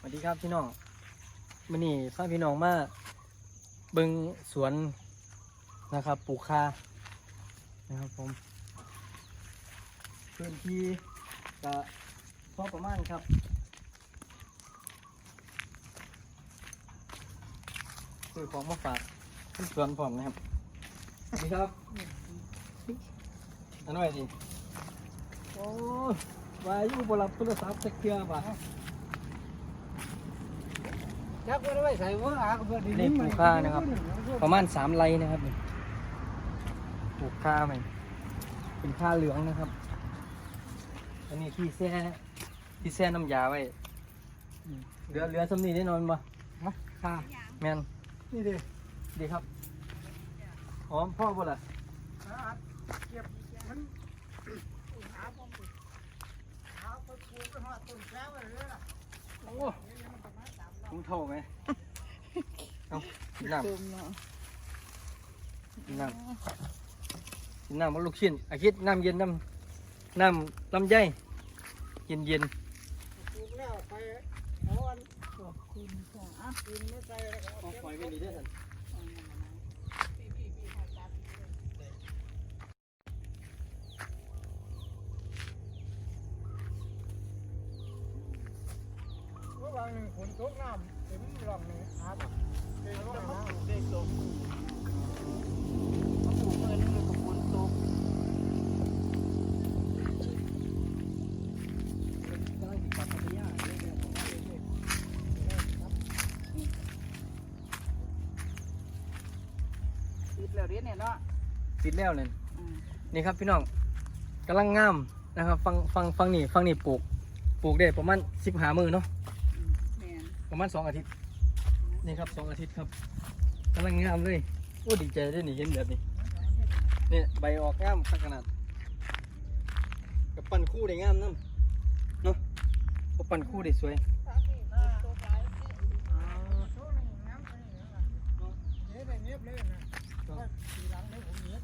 สวัสดีครับพี่น้องมื่อนี้พาพี่น้องมาเบิงสวนนะครับปลูกคานะครับผมพื้นที่ก็พอประมาณครับซื้อของมาฝากที่สวนผมนะครับสวัสดีครับอันนั้นไงดิโอ้วาอยุบรับโทรศัพท์สักเทือป่ะจักไว้ใส่ว่า นี่ปลูกข้านะครับ ประมาณสามไร่นะครับนี่ปลูกข้าใหม่เป็นข้าเหลืองนะครับ อันนี้ที่แช่ที่แช่น้ำยาไว้อืมเหลือเหลือสำนีแน่นอนปะฮะค่ะแมนนี่ดิดีครับหอมพ่อบ่ล่ะเก็บมันหาบ่ปลูกหาไปปลูกไปฮอดต้นแก้วเลยล่ะโอ้ ถุงเท่าไหม เอากินน้ำ ตุ่มเนาะกินน้ำกินน้ำมันลูกชิ้นอาคิดน้ำเย็นน้ำน้ำลำไยเย็นเย็นปลูกแล้วไปเอาอันขอบคุณค่ะอะกินไม่ใส่แล้วก็ๆเอาปล่อยไว้ดีด้วยสันเมื่อว หนึงฝนตกน้ำเต็มร่องนี่หาบ่เต็มร่องน้ำเด็กตกเขาปลูกเมื่อนึงเลยกับฝนตกได้ติดปัตตยาเรื่อยติดแล้วเรียนเนี่ยเนาะๆติดแล้วเนี่ยอืมนี่ครับพี่น้องกำลังงามนะครับ ฟังฟังฟังนี่ฟังนี่ปลูกปลูกได้ประมาณสิบหามือเนาะอืมแม่น ประมาณสองอาทิตย์นี่ครับสองอาทิตย์ครับกำลังงามเลยโอ้ดีใจได้นี่เห็นแบบนี้เนี่ยใบออกงามขนาดกับปั่นคู่ได้งามน้ำเนาะกับปั่นคู่ได้สวยเฮ็ดให้เงียบเลยนะว่าทีหลังเดี๋ย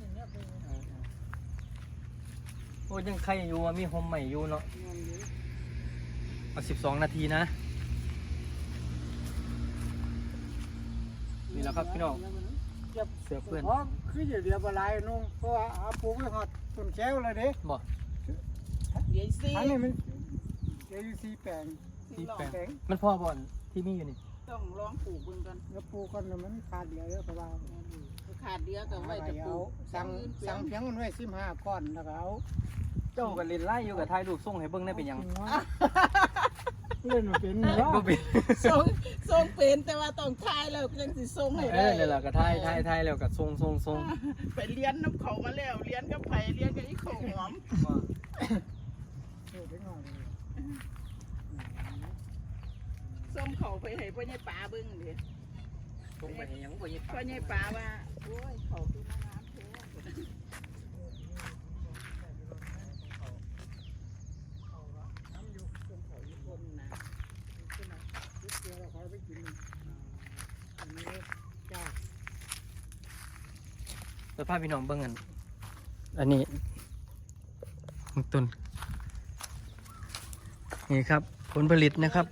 โอ้ยังใครอยู่มีโฮมใหม่อยู่เนาะเงินอยู่เอาสิบสองนาทีนะ แหละครับพี่น้องเก็บเสือเพื่อนอ๋อคืออย่าเดียวบ่หลายนุ่งเพราะว่าเอาปลูกไว้ฮอดต้นแก้วเลยเด้บอกเดี๋ยวสิอันนี้มันเดี๋ยวอยู่สี่แปลงที่แปลงแปลงมันพ่อบอลที่มีอยู่นี่ต้องลองปลูกเบิ่งกันแล้วปลูกกันน่ะมันขาดเดียวเด้อเพราะว่าขาดเดียวก็ไว้จะปเอาลูกสั่งอื่นเปลี่ยสั่นงเพียงมันไว้สิบห้าก้อนแล้วก็เอาเจ้ากับเล่นไล่อยู่กับทายรูปส่งให้เบิ้งได้เป็นหยังเล่นมาเป็นเนาะเป็นส่งส่งเป็นแต่ว่าต้องทายแล้วยังสิส่งให้เอได้อนี่นแหละกับทายทายทายแล้วกับทรงทรงทรงไปเรียนน้ำเขามาแล้วเรียนกับไผเรียนกับอีเขาหอมส่งเขาไปให้พ่อใหญ่ป่าเบิ่งเด้ทรงไปให้หยังบ่ยิพ่อใหญ่ป่าว่าโอ้ยเขาคือมาน้ำแท้ น้ำอยู่ต้นเขาอยู่บนนะขึ้นมาชุดเดียวเราคอยไปกินอันนี้จ้า สภาพพี่น้องเบิ้งกัน อันนี้มึงต้น นี่ครับ ผลผลิตนะครับ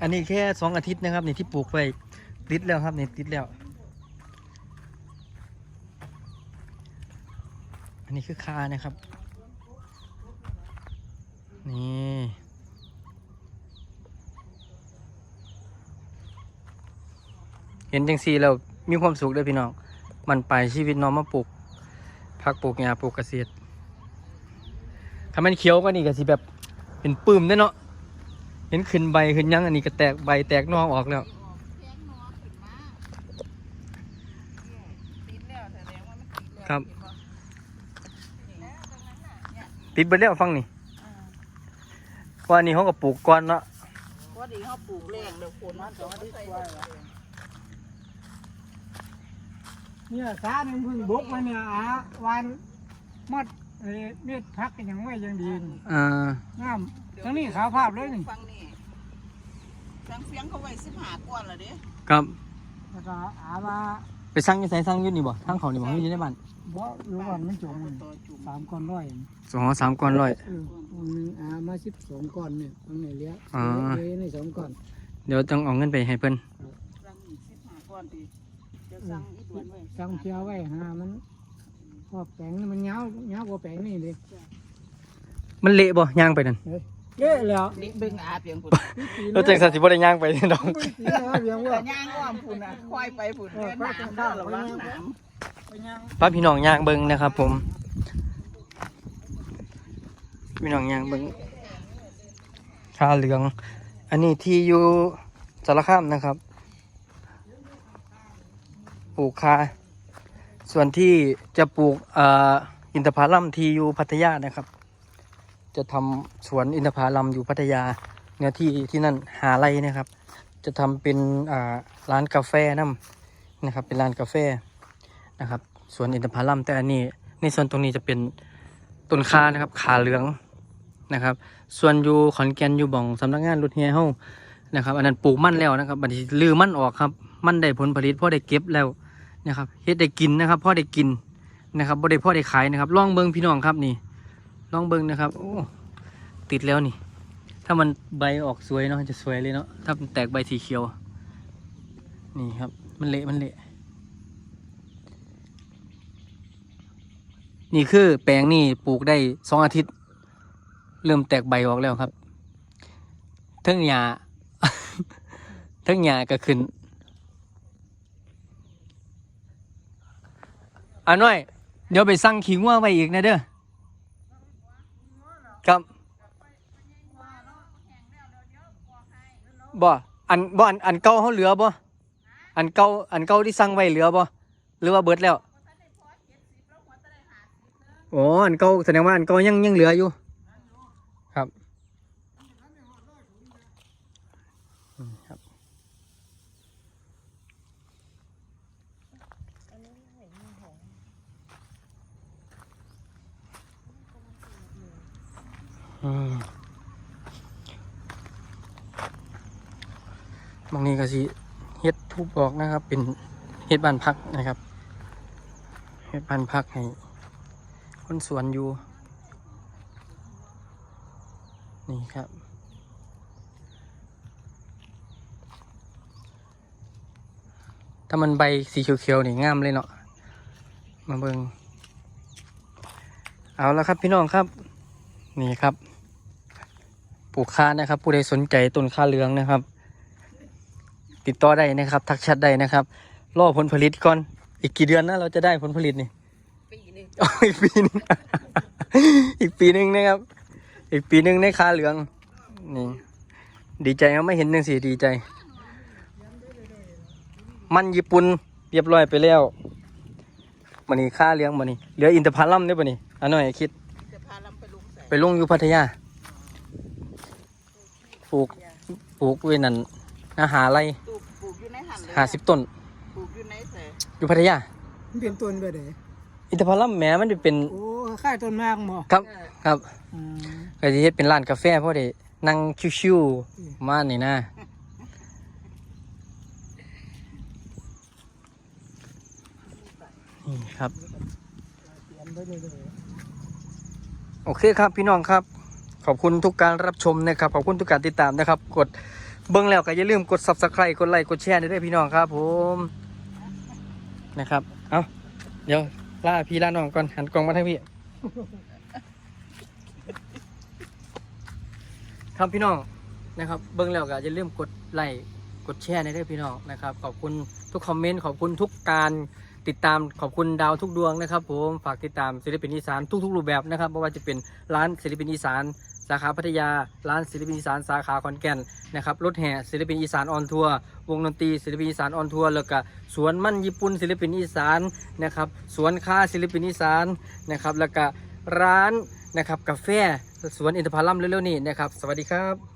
อันนี้แค่สองอาทิตย์นะครับ นี่ที่ปลูกไปติดแล้วครับนี่ติดแล้ว อันนี้คือคานะครับ นี่เห็นจังสีเรา มีความสุขด้วยพี่น้อง มันไปชีวิตน้องมาปลูกพักปลูกหญ้าปลูกเกษตรถ้ามันเขียวก็นี่ก็สิแบบเป็นปื้มได้เนาะเห็นขึ้นใบขึ้นยังอันนี้ก็แตกใบแตกนอออกแล้วแทงนอขึ้นมาติดแล้วครับ ติดไปแล้วฟังนี่ว่านี่เขาก็ปลูกก่อนเนาะพอดีเขาปลูกแรงเดี๋ยวฝนมันจะมาใส่ เนี่ยสาหนึ่งเพึ่งบุกมาเนี่ยอาวานมัดเอ่อเม็ดพักกันยังไม่ยังดีนี่อ่าน้ำทั้งนี้ขาวภาพเลยนี่ฟังนี่ฟังเสียงเขาไว้สิบห้าก้อนละเด้ครับแล้วก็อามาไปสั่งอยี่ไสสั่งอยุ่นี่บ่ทางเขานี่บ่อยู่ในบ้านอเพราะรู้ว่ามันจงต่อจุ่มสามก้อนร้อยสองสามก้อนร้อย เออวันหนึงอามาสิบสองก้อนเนี่ยตรงไหนเลี้ยอ่า เลี้ยในสองก้อนเดี๋ยวต้องเอาเงินไปให้เพิ่นสั่งอีกสิบห้าก้อนดี จะสั่งอีกวันไว้สั่งเชียวไว้หามันพอแปลงนี่มันเงาเงากว่าแปลงนี่เลยมันเละบ่ย่างไปนั่นเยอะแล้วนี่เบิ่งอาเพียงพุ่นเราจังสันสิบ่ได้ย่างไปดอกปีแล้วเพียงว่าแต่ย่างอ้อมพุ่นน่ะควายไปพุ่นเดินน้ำเด้อระวังน้ำไปย่างป้าพี่น้องย่างเบิ่งนะครับ ผม พี่น้องย่างเบิ่งชาเหลือง อันนี้ที่อยู่สารคามนะครับ ปลูกคาส่วนที่จะปลูกออินทผลัมที่อยู่พัทยานะครับ จะทำสวนอินทผลัมอยู่พัทยา เนื้อที่ที่นั่นหาไรนะครับ จะทำเป็นร้านกาแฟน้ำนะครับ เป็นร้านกาแฟนะครับสวนอินทผลัมแต่อันนี้ในส่วนตรงนี้จะเป็นต้นคานะครับขาเหลืองนะครับ ส่วนอยู่ขอนแก่นอยู่บ่องสำนักงานรถเฮียเฮานะครับ อันนั้นปลูกมั่นแล้วนะครับบัดนี้ลือมั่นออกครับ มั่นได้ผลผลิตพ่อได้เก็บแล้ว นะครับเฮ็ดได้กินนะครับพ่อได้กินนะครับบ่ได้พ่อได้ขายนะครับลองเบิ่งพี่น้องครับนี่ลองเบิ่งนะครับโอ้ติดแล้วนี่ ถ้ามันใบออกสวยเนาะจะสวยเลยเนาะถ้ามันแตกใบสีเขียว นี่ครับ มันเละมันเละนี่คือแปลงนี่ปลูกได้สองอาทิตย์ เริ่มแตกใบออกแล้วครับทั้งหญ้าทั้งหญ้าก็ขึ้น อะน้อย เดี๋ยวไปสั่งขิงว่าไปอีกนะเด้อครับบ่อันบ่อันอันเก่าเขาเหลือบ่อันเก่าอันเก่าที่สั่งไว้เหลือบ่หรือว่าเบิดแล้วอ๋ออันเก่าแสดงว่าอันเก่ายังยังเหลืออยู่ ครับอืมครับ อื มบางนี้ก็สิเฮ็ดทุบออกนะครับ เป็นเฮ็ดบ้านพักนะครับเฮ็ดบ้านพักให้คนสวนอยู่ นี่ครับถ้ามันใบสีเขียวๆนี่งามเลยเนาะมาเบิงเอาแล้วครับพี่น้องครับ นี่ครับ ปลูกข้านะครับ ผู้ใดสนใจต้นข้าเหลืองนะครับ ติดต่อได้นะครับ ทักแชทได้นะครับรอผลผลิตก่อน อีกกี่เดือนนะเราจะได้ผลผลิตนี่ปีหนึงอ๋ออีกปีหนึงอีกปีหนึ่งนะครับ อีกปีหนึ่งได้ค่าเหลืองนี่ดีใจครับไม่เห็นหนึ่งสีดีใจ มันญี่ปุ่นเรียบร้อยไปแล้วมันนี่ค่าเลี้ยงมันนี่เหลืออินทผลัมได้ปะนี่อันน้อยคิดจะพาลำไปลุงใส่ไปลงอยู่พัทยาป ลูกปลูกเวยนั่นอาหาไรปลูกปลูกอยู่ในหันเลยห้าสิบต้นปลูกอยู่ในใส่อยู่พัทยามันเป็นต้นไปไหนอินทผลัมแหม้มันจะเป็นโอ้ค่ายต้นมากบ่ครับครับอืมก็จะเฮ็ดเป็นร้านกาแฟเพราะได้นั่งชิวๆมานี่นะนี่ครับเตรียมไว้เลยเลยโอเคครับพี่น้องครับ ขอบคุณทุกการรับชมนะครับ ขอบคุณทุกการติดตามนะครับ กดเบิ้งแล้วก็อย่าลืมกด subscribe กดไลค์กดแชร์ด้วยพี่น้องครับผมนะครับ เอาเดี๋ยวล่าพี่ล่าน้องก่อนหันกล้องมาทางพี่ครับพี่น้องนะครับ เบิ้งแล้วก็อย่าลืมกดไลค์กดแชร์ในด้วยพี่น้องนะครับ ขอบคุณทุกคอมเมนต์ขอบคุณทุกการติดตามขอบคุณดาวทุกดวงนะครับผมฝากติดตามศิลปินอีสานทุกๆรูปแบบนะครับไม่ว่าจะเป็นร้านศิลปินอีสาน สาขาพัทยา ร้านศิลปินอีสานสาขาขอนแก่นนะครับรถแห่ศิลปินอีสานออนทัวร์วงดนตรีศิลปินอีสานออนทัวร์แล้วก็สวนมั่นญี่ปุ่นศิลปินอีสานนะครับสวนค้าศิลปินอีสานนะครับแล้วก็ร้านนะครับกาแฟสวนอินทผลัมเร็วๆนี้นะครับ สวัสดีครับ